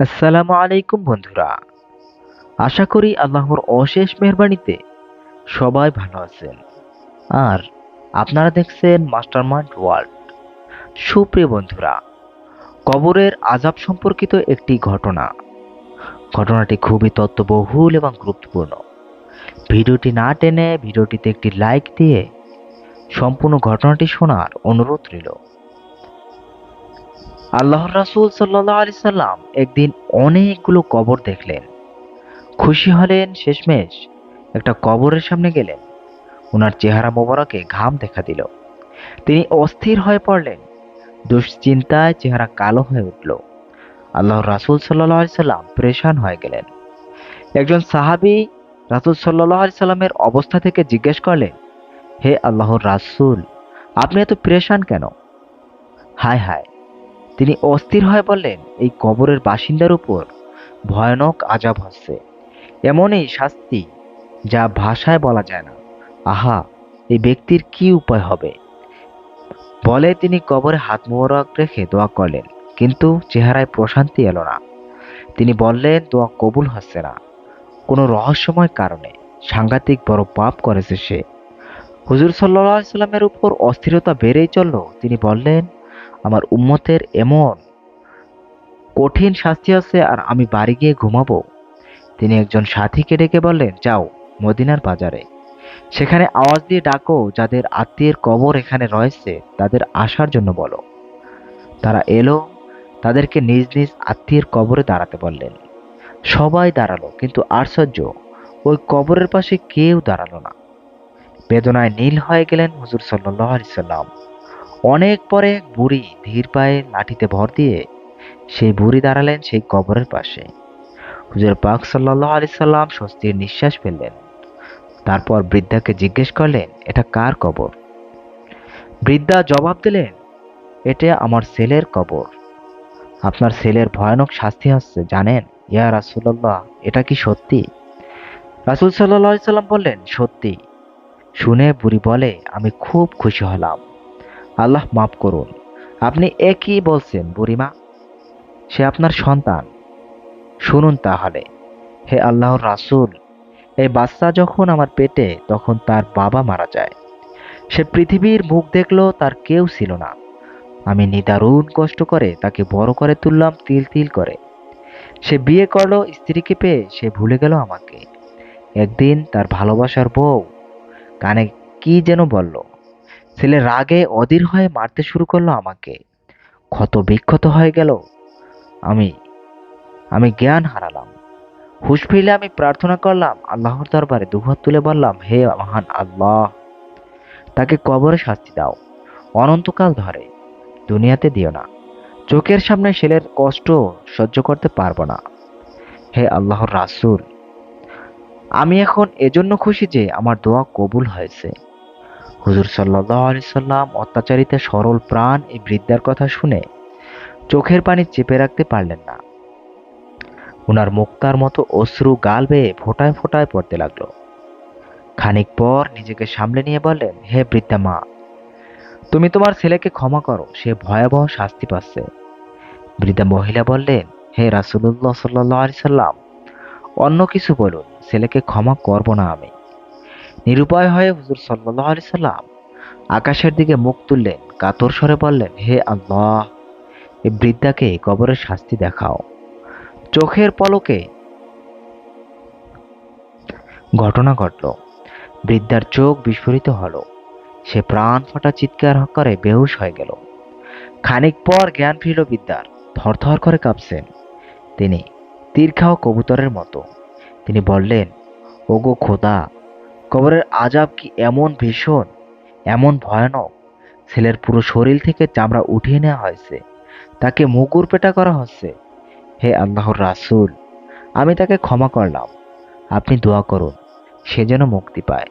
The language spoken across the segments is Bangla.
আসসালামু আলাইকুম বন্ধুরা। আশা করি আল্লাহর অশেষ মেহরবানিতে সবাই ভালো আছেন। আর আপনারা দেখছেন মাস্টারমাইন্ড ওয়ার্ল্ড। সুপ্রিয় বন্ধুরা, কবরের আজাব সম্পর্কিত একটি ঘটনা। ঘটনাটি খুবই তত্ত্ববহুল এবং গুরুত্বপূর্ণ। ভিডিওটি না টেনে ভিডিওটিতে একটি লাইক দিয়ে সম্পূর্ণ ঘটনাটি শোনার অনুরোধ রইল। আল্লাহর রাসূল সাল্লাল্লাহু আলাইহি সাল্লাম একদিন অনেকগুলো কবর দেখলেন। খুশি হলেন শেষমেশ একটা কবরের সামনে গেলেন। ওনার চেহারা মোবারকে ঘাম দেখা দিল। তিনি অস্থির হয়ে পড়লেন। দুশ্চিন্তায় চেহারা কালো হয়ে উঠল। আল্লাহ রাসূল সাল্লাল্লাহু আলাইহি সাল্লাম পরেশান হয়ে গেলেন। একজন সাহাবী রাসূল সাল্লাল্লাহু আলাইহি সাল্লামের অবস্থা থেকে জিজ্ঞেস করলেন, হে আল্লাহর রাসূল, আপনি এত পরেশান কেন? হায় হায় তিনি অস্থির হয়ে বললেন, এই কবরের বাসিন্দার উপর ভয়ানক আজাব হচ্ছে। এমনই শাস্তি যা ভাষায় বলা যায় না। আহা, এই ব্যক্তির কি উপায় হবে? বলে তিনি কবরে হাত মোবারক রেখে দোয়া করলেন, কিন্তু চেহারায় প্রশান্তি এলো না। তিনি বললেন, দোয়া কবুল হচ্ছে না। কোনো রহস্যময় কারণে সাংঘাতিক বড় পাপ করেছে সে। হুজুর সাল্লাহ সাল্লামের উপর অস্থিরতা বেড়েই চলল। তিনি বললেন আমার উম্মতের এমন কঠিন শাস্তি আছে আর আমি বাড়ি গিয়ে ঘুমাবো। তিনি একজন সাথীকে ডেকে বললেন, যাও মদিনার বাজারে। সেখানে আওয়াজ দিয়ে ডাকো, যাদের আত্মীয়ের কবর এখানে রয়েছে, তাদের আসার জন্য বলো। তারা এলো, তাদেরকে নিজ নিজ আত্মীয়ের কবরে দাঁড়াতে বললেন। সবাই দাঁড়াল, কিন্তু আশ্চর্য, ওই কবরের পাশে কেউ দাঁড়াল না। বেদনায় নীল হয়ে গেলেন হুজুর সাল্লাহ সাল্লাম। অনেক পরে এক বুড়ি ধীর পায়ে লাঠিতে ভর দিয়ে সেই বুড়ি দাঁড়ালেন সেই কবরের পাশে। হুজুর পাক সাল্লাহ আলি সাল্লাম স্বস্তির নিঃশ্বাস ফেললেন। তারপর বৃদ্ধাকে জিজ্ঞেস করলেন, এটা কার কবর? বৃদ্ধা জবাব দিলেন, এটা আমার ছেলের কবর। আপনার ছেলের ভয়ানক শাস্তি হচ্ছে জানেন? ইয়া রাসুল্লাহ এটা কি সত্যি? রাসুল সাল্লাহ সাল্লাম বললেন, সত্যি। শুনে বুড়ি বলে, আমি খুব খুশি হলাম। আল্লাহ মাফ করুন। আপনি একই বলছেন, বুড়িমা। সে আপনার সন্তান। শুনুন তাহলে। হে আল্লাহর রাসূল, এই বাচ্চা যখন আমার পেটে, তখন তার বাবা মারা যায়। সে পৃথিবীর মুখ দেখল তার কেউ ছিল না। আমি নিদারুণ কষ্ট করে তাকে বড় করে তুললাম, তিল তিল করে। সে বিয়ে করল স্ত্রীকে পেয়ে, সে ভুলে গেল আমাকে। একদিন তার ভালোবাসার বউ কানে কি যেন বলল ছেলে রাগে অধীর হয়ে মারতে শুরু করল আমাকে। ক্ষত বিক্ষত হয়ে গেল। আমি আমি জ্ঞান হারালাম। হুশ ফিরলে আমি প্রার্থনা করলাম, আল্লাহর দরবারে দুহাত তুলে বললাম, হে মহান আল্লাহ, তাকে কবরে শাস্তি দাও। অনন্তকাল ধরে দুনিয়াতে দিও না। চোখের সামনে ছেলের কষ্ট সহ্য করতে পারব না। হে আল্লাহর রাসুল, আমি এখন এজন্য খুশি যে আমার দোয়া কবুল হয়েছে। হুজুর সাল্লাহ সাল্লাম অত্যাচারিতে সরল প্রাণ এই বৃদ্ধার কথা শুনে চোখের পানি চেপে রাখতে পারলেন না। ওনার মুক্তার মতো অশ্রু গাল বেয়ে ফোটায় ফোটায় পড়তে লাগল। খানিক পর নিজেকে সামলে নিয়ে বললেন, হে বৃদ্ধা মা, তুমি তোমার ছেলেকে ক্ষমা করো, সে ভয়াবহ শাস্তি পাচ্ছে। বৃদ্ধা মহিলা বললেন, হে রাসুল্লাহ সাল্লাহ আলি সাল্লাম, অন্য কিছু বলুন, ছেলেকে ক্ষমা করব না আমি। নিরুপায় হয়ে হুজুর সাল্লাহ আলি সাল্লাম আকাশের দিকে মুখ তুললেন, কাতর স্বরে বললেন, হে আল্লাহ এই বৃদ্ধাকে কবরের শাস্তি দেখাও। চোখের পলকে ঘটনা ঘটল। বৃদ্ধার চোখ বিস্ফোরিত হলো। সে প্রাণ ফাটা চিৎকার করে বেহুশ হয়ে গেল। খানিক পর জ্ঞান ফিরল বিদ্যার থরথর করে কাঁপছেন। তিনি তীর্খাও কবুতরের মতো। তিনি বললেন, ওগো খোদা কবরের আজাব কি এমন ভীষণ, এমন ভয়ানক? ছেলের পুরো শরীর থেকে চামড়া উঠিয়ে নেওয়া হয়েছে। তাকে মুকুর পেটা করা হচ্ছে। হে আল্লাহর রাসূল, আমি তাকে ক্ষমা করলাম। আপনি দোয়া করুন, সে যেন মুক্তি পায়।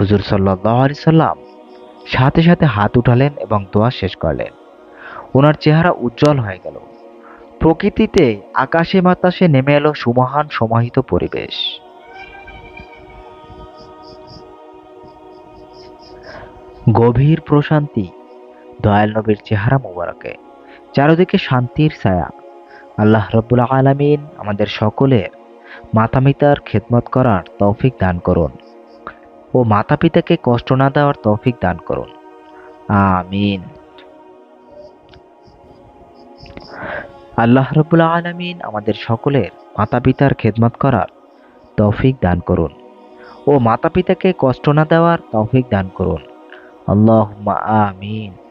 হুজুর সাল্লাহ আলি সাল্লাম সাথে সাথে হাত উঠালেন এবং দোয়া শেষ করলেন। ওনার চেহারা উজ্জ্বল হয়ে গেল। প্রকৃতিতে আকাশে বাতাসে নেমে এলো সুমহান সমাহিত পরিবেশ। গভীর প্রশান্তি, দয়াল নবীর চেহারা মোবারকে, চারদিকে শান্তির ছায়া। আল্লাহ রব্বুল আলামিন আমাদের সকলের মাতা পিতার খেদমত করার তৌফিক দান করুন ও মাতা পিতাকে কষ্ট না দেওয়ার তৌফিক দান করুন। আমিন। আল্লাহ রব্বুল আলামিন আমাদের সকলের মাতা পিতার খেদমত করার তৌফিক দান করুন ও মাতা পিতাকে কষ্ট না দেওয়ার তৌফিক দান করুন। আল্লাহ আমিন